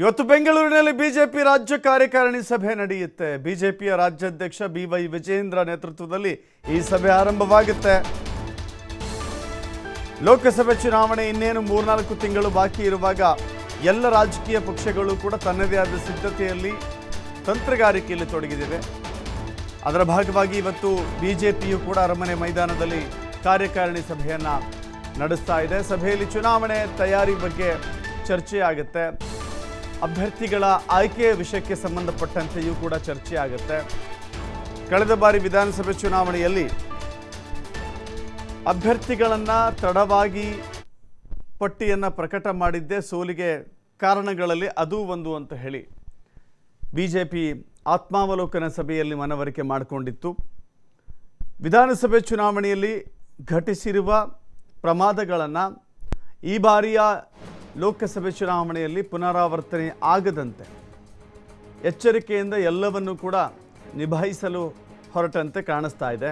ಇವತ್ತು ಬೆಂಗಳೂರಿನಲ್ಲಿ ಬಿಜೆಪಿ ರಾಜ್ಯ ಕಾರ್ಯಕಾರಿಣಿ ಸಭೆ ನಡೆಯುತ್ತೆ. ಬಿಜೆಪಿಯ ರಾಜ್ಯಾಧ್ಯಕ್ಷ ಬಿ ವೈ ವಿಜೇಂದ್ರ ನೇತೃತ್ವದಲ್ಲಿ ಈ ಸಭೆ ಆರಂಭವಾಗುತ್ತೆ. ಲೋಕಸಭೆ ಚುನಾವಣೆ ಇನ್ನೇನು ಮೂರ್ನಾಲ್ಕು ತಿಂಗಳು ಬಾಕಿ ಇರುವಾಗ ಎಲ್ಲ ರಾಜಕೀಯ ಪಕ್ಷಗಳು ಕೂಡ ತನ್ನದೇ ಆದ ಸಿದ್ಧತೆಯಲ್ಲಿ ತಂತ್ರಗಾರಿಕೆಯಲ್ಲಿ ತೊಡಗಿದಿವೆ. ಅದರ ಭಾಗವಾಗಿ ಇವತ್ತು ಬಿಜೆಪಿಯು ಕೂಡ ಅರಮನೆ ಮೈದಾನದಲ್ಲಿ ಕಾರ್ಯಕಾರಿಣಿ ಸಭೆಯನ್ನು ನಡೆಸ್ತಾ ಇದೆ. ಸಭೆಯಲ್ಲಿ ಚುನಾವಣೆ ತಯಾರಿ ಬಗ್ಗೆ ಚರ್ಚೆ ಆಗುತ್ತೆ ಅಭ್ಯರ್ಥಿಗಳ ಆಯ್ಕೆಯ ವಿಷಯಕ್ಕೆ ಸಂಬಂಧಪಟ್ಟಂತೆಯೂ ಕೂಡ ಚರ್ಚೆ ಆಗುತ್ತೆ. ಕಳೆದ ಬಾರಿ ವಿಧಾನಸಭೆ ಚುನಾವಣೆಯಲ್ಲಿ ಅಭ್ಯರ್ಥಿಗಳನ್ನು ತಡವಾಗಿ ಪಟ್ಟಿಯನ್ನು ಪ್ರಕಟ ಮಾಡಿದ್ದೇ. ಸೋಲಿಗೆ ಕಾರಣಗಳಲ್ಲಿ ಅದೂ ಒಂದು ಅಂತ ಹೇಳಿ ಬಿ ಜೆ ಪಿ ಆತ್ಮಾವಲೋಕನ ಸಭೆಯಲ್ಲಿ ಮನವರಿಕೆ ಮಾಡಿಕೊಂಡಿತ್ತು. ವಿಧಾನಸಭೆ ಚುನಾವಣೆಯಲ್ಲಿ ಘಟಿಸಿರುವ ಪ್ರಮಾದಗಳನ್ನು ಈ ಬಾರಿಯ ಲೋಕಸಭೆ ಚುನಾವಣೆಯಲ್ಲಿ ಪುನರಾವರ್ತನೆ ಆಗದಂತೆ ಎಚ್ಚರಿಕೆಯಿಂದ ಎಲ್ಲವನ್ನೂ ಕೂಡ ನಿಭಾಯಿಸಲು ಹೊರಟಂತೆ ಕಾಣಿಸ್ತಾ ಇದೆ.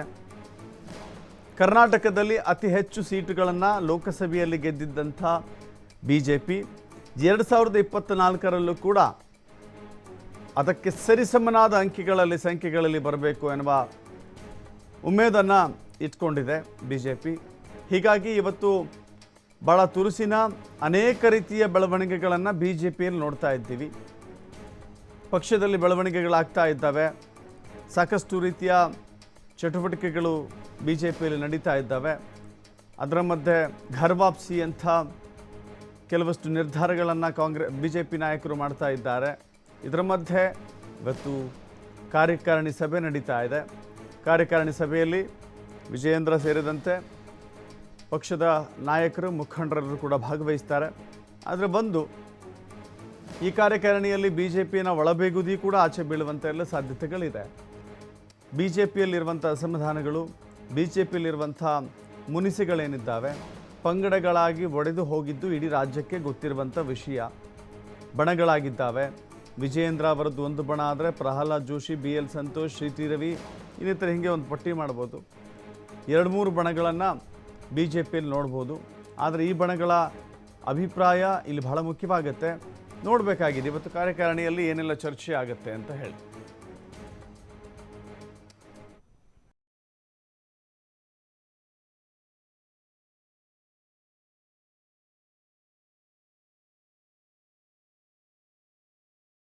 ಕರ್ನಾಟಕದಲ್ಲಿ ಅತಿ ಹೆಚ್ಚು ಸೀಟುಗಳನ್ನು ಲೋಕಸಭೆಯಲ್ಲಿ ಗೆದ್ದಿದ್ದಂಥ ಬಿ ಜೆ ಪಿ ಎರಡು ಸಾವಿರದ ಇಪ್ಪತ್ತ್ನಾಲ್ಕರಲ್ಲೂ ಕೂಡ ಅದಕ್ಕೆ ಸರಿಸಮನಾದ ಅಂಕಿಗಳಲ್ಲಿ ಸಂಖ್ಯೆಗಳಲ್ಲಿ ಬರಬೇಕು ಎನ್ನುವ ಉಮೇದನ್ನು ಇಟ್ಕೊಂಡಿದೆ ಬಿ ಜೆ ಪಿ ಹೀಗಾಗಿ ಇವತ್ತು ಭಾಳ ತುರುಸಿನ ಅನೇಕ ರೀತಿಯ ಬೆಳವಣಿಗೆಗಳನ್ನು ಬಿ ಜೆ ಪಿಯಲ್ಲಿ ನೋಡ್ತಾ ಇದ್ದೀವಿ. ಪಕ್ಷದಲ್ಲಿ ಬೆಳವಣಿಗೆಗಳಾಗ್ತಾ ಇದ್ದಾವೆ. ಸಾಕಷ್ಟು ರೀತಿಯ ಚಟುವಟಿಕೆಗಳು ಬಿ ಜೆ ಪಿಯಲ್ಲಿ ನಡೀತಾ ಇದ್ದಾವೆ. ಅದರ ಮಧ್ಯೆ ಘರ್ ವಾಪಸಿ ಅಂಥ ಕೆಲವಷ್ಟು ನಿರ್ಧಾರಗಳನ್ನು ಕಾಂಗ್ರೆ ಬಿ ಜೆ ಪಿ ನಾಯಕರು ಮಾಡ್ತಾ ಇದ್ದಾರೆ. ಇದರ ಮಧ್ಯೆ ಇವತ್ತು ಕಾರ್ಯಕಾರಿಣಿ ಸಭೆ ನಡೀತಾ ಇದೆ. ಕಾರ್ಯಕಾರಿಣಿ ಸಭೆಯಲ್ಲಿ ವಿಜಯೇಂದ್ರ ಸೇರಿದಂತೆ ಪಕ್ಷದ ನಾಯಕರು ಮುಖಂಡರೆಲ್ಲರೂ ಕೂಡ ಭಾಗವಹಿಸ್ತಾರೆ. ಆದರೆ ಬಂದು ಈ ಕಾರ್ಯಕಾರಿಣಿಯಲ್ಲಿ ಬಿ ಜೆ ಪಿನ ಒಳಬೇಗುದಿ ಕೂಡ ಆಚೆ ಬೀಳುವಂಥ ಎಲ್ಲ ಸಾಧ್ಯತೆಗಳಿದೆ. ಬಿ ಜೆ ಪಿಯಲ್ಲಿರುವಂಥ ಅಸಮಾಧಾನಗಳು ಬಿ ಜೆ ಪಿಯಲ್ಲಿರುವಂಥ ಮುನಿಸಿಗಳೇನಿದ್ದಾವೆ, ಪಂಗಡಗಳಾಗಿ ಒಡೆದು ಹೋಗಿದ್ದು ಇಡೀ ರಾಜ್ಯಕ್ಕೆ ಗೊತ್ತಿರುವಂಥ ವಿಷಯ. ಬಣಗಳಾಗಿದ್ದಾವೆ. ವಿಜಯೇಂದ್ರ ಅವರದ್ದು ಒಂದು ಬಣ ಆದರೆ ಪ್ರಹ್ಲಾದ್ ಜೋಶಿ, ಬಿ ಎಲ್ ಸಂತೋಷ್, ಶ್ರೀತಿ ರವಿ, ಇನ್ನಿತರ ಹಿಂಗೆ ಒಂದು ಪಟ್ಟಿ ಮಾಡ್ಬೋದು. ಎರಡು ಮೂರು ಬಣಗಳನ್ನು ಬಿ ಜೆ ಪಿಯಲ್ಲಿ ನೋಡ್ಬೋದು. ಆದರೆ ಈ ಬಣಗಳ ಅಭಿಪ್ರಾಯ ಇಲ್ಲಿ ಬಹಳ ಮುಖ್ಯವಾಗುತ್ತೆ. ನೋಡಬೇಕಾಗಿದೆ. ಇವತ್ತು ಕಾರ್ಯಕಾರಿಣಿಯಲ್ಲಿ ಏನೆಲ್ಲ ಚರ್ಚೆ ಆಗುತ್ತೆ ಅಂತ ಹೇಳಿ.